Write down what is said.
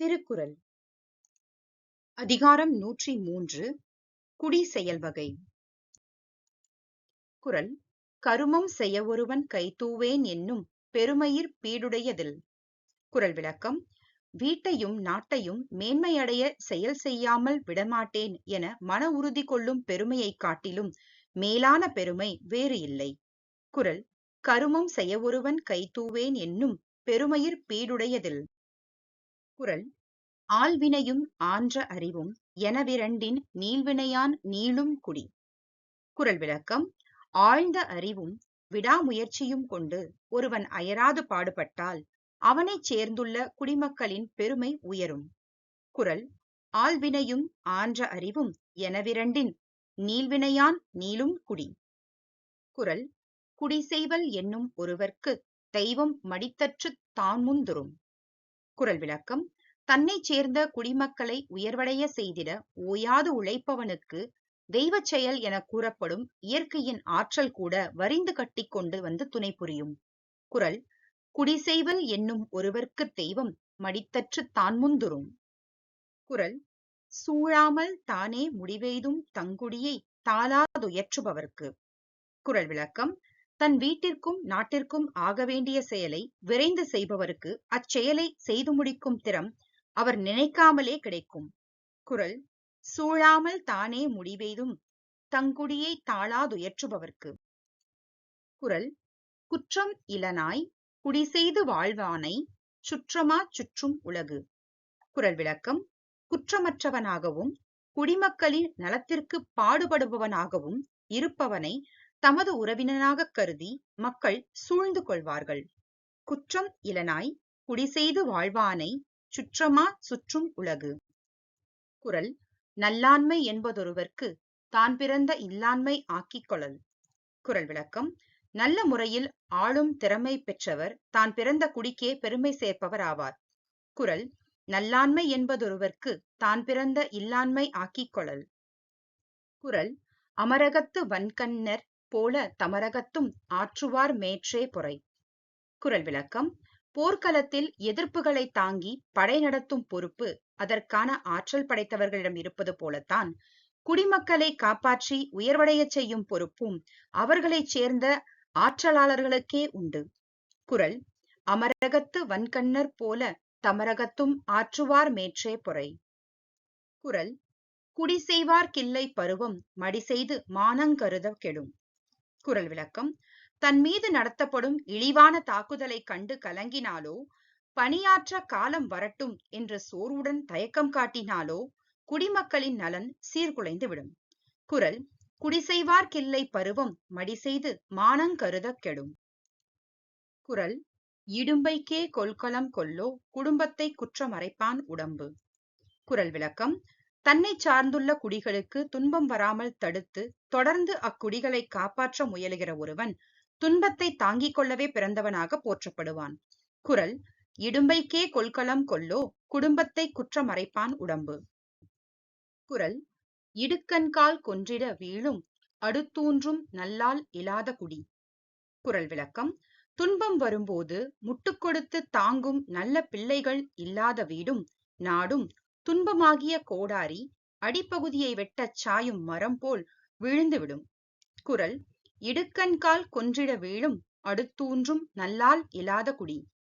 திருக்குறள். அதிகாரம் நூற்றி மூன்று குடி செயல்வகை குரல் கருமம் செய்ய ஒருவன் கைதூவேன் என்னும் பெருமயிர் பீடுடையதில். குரல் விளக்கம் வீட்டையும் நாட்டையும் மேன்மையடைய செயல் செய்யாமல் விடமாட்டேன் என மன உறுதி கொள்ளும் பெருமையைக் காட்டிலும் மேலான பெருமை வேறு இல்லை. குரல் கருமம் செய்ய ஒருவன் கைதூவேன் என்னும் பெருமயிர் பீடுடையதில். திருக்குறள் ஆள்வினையும் ஆன்ற அறிவும் எனவிரண்டின் நீள்வினையான் நீளும் குடி குரல் விளக்கம் ஆழ்ந்த அறிவும் விடாமுயற்சியும் கொண்டு ஒருவன் அயராது பாடுபட்டால் அவனைச் சேர்ந்துள்ள குடிமக்களின் பெருமை உயரும் குரல் ஆள்வினையும் ஆன்ற அறிவும் எனவிரண்டின் நீள்வினையான் நீளும் குடி குரல் குடிசெய்வல் என்னும் ஒருவர்க்கு தெய்வம் மடித்தற்றுத் தான் முந்துரும் விளக்கம். தன்னைச் சேர்ந்த குடிமக்களை உயர்வடைய செய்திட ஓயாது உழைப்பவனுக்கு தெய்வ செயல் என கூறப்படும் இயற்கையின் ஆற்றல் கூட வரிந்து கட்டி கொண்டு வந்து துணை புரியும். குரல் குடிசெய்வல் என்னும் ஒருவர்க்கு தெய்வம் மடித்தற்று தான் முந்துரும் குரல் சூழாமல் தானே முடிவெய்தும் தங்குடியை தாளாதுயற்றுபவர்க்கு குரல் விளக்கம் தன் வீட்டிற்கும் நாட்டிற்கும் ஆக வேண்டிய செயலை விரைந்து செய்பவருக்கு அச்செயலை செய்து முடிக்கும் திறம் அவர் நினைக்காமலே கிடைக்கும். குரல் சூழாமல் தானே முடிவெய்தும் தங்குடியை தாளாதுயற்றுபவர்க்கு. குரல் குற்றம் இலனாய் குடி செய்து வாழ்வானை சுற்றமா சுற்றும் உலகு. குரல் விளக்கம் குற்றமற்றவனாகவும் குடிமக்களின் நலத்திற்கு பாடுபடுபவனாகவும் இருப்பவனை தமது உறவினனாகக் கருதி மக்கள் சூழ்ந்து கொள்வார்கள். குற்றம் இலனாய் குடிசெய்து வாழ்வானை சுற்றமா சுற்றும் உலகு. குறள் நல்லாண்மை என்பதொருவர்க்கு தான் பிறந்த இல்லாண்மை ஆக்கிக் கொள்ளல் குறள் விளக்கம் நல்ல முறையில் ஆளும் திறமை பெற்றவர் தான் பிறந்த குடிக்கே பெருமை சேர்ப்பவர் ஆவார் குறள் நல்லாண்மை என்பதொருவர்க்கு தான் பிறந்த இல்லாண்மை ஆக்கிக் கொள்ளல். குறள் அமரகத்து வன்கண்ணர் போல தமரகத்தும் ஆற்றுவார் மேற்றே பொறை குறள் விளக்கம் போர்க்களத்தில் எதிர்ப்புகளை தாங்கி படை நடத்தும் பொறுப்பு அதற்கான ஆற்றல் படைத்தவர்களிடம் இருப்பது போலத்தான் குடிமக்களை காப்பாற்றி உயர்வடையச் செய்யும் பொறுப்பும் அவர்களைச் சேர்ந்த ஆற்றலாளர்களுக்கே உண்டு குறள் அமரகத்து வன்கண்ணர் போல தமரகத்தும் ஆற்றுவார் மேற்றே பொறை. குரல் குடி செய்வார் கிள்ளை பருவம் மடி செய்து மானங்கருத கெடும். குரல் விளக்கம் தன் மீது நடத்தப்படும் இழிவான தாக்குதலை கண்டு கலங்கினாலோ பணியாற்ற காலம் வரட்டும் என்ற சோர்வுடன் தயக்கம் காட்டினாலோ குடிமக்களின் நலன் சீர்குலைந்து விடும். குடிசெய்வார் கிள்ளை பருவம் மடி செய்து மானங்கருத கெடும். குரல் இடும்பைக்கே கொள்கலம் கொல்லோ குடும்பத்தை குற்றமறைப்பான் உடம்பு. குரல் விளக்கம் தன்னை சார்ந்துள்ள குடிகளுக்கு துன்பம் வராமல் தடுத்து தொடர்ந்து அக்குடிகளை காப்பாற்ற முயலுகிற ஒருவன் துன்பத்தை தாங்கிக் கொள்ளவே பிறந்தவனாக போற்றப்படுவான். குரல் இடும்பைக்கே கொள்கலம் கொல்லோ குடும்பத்தை குற்றமறைப்பான் உடம்பு. குரல் இடுக்கண்கால் கொன்றிட வீழும் அடுத்தூன்றும் நல்லால் இலாத குடி. குரல் விளக்கம் துன்பம் வரும்போது முட்டுக் கொடுத்து தாங்கும் நல்ல பிள்ளைகள் இல்லாத வீடும் நாடும் துன்பமாகிய கோடாரி அடிப்பகுதியை வெட்டச் சாயும் மரம் போல் விழுந்துவிடும். குரல் இடுக்கண்கால் கொன்றிட வீழும் அடுத்தூன்றும் நல்லால் இலாத குடி.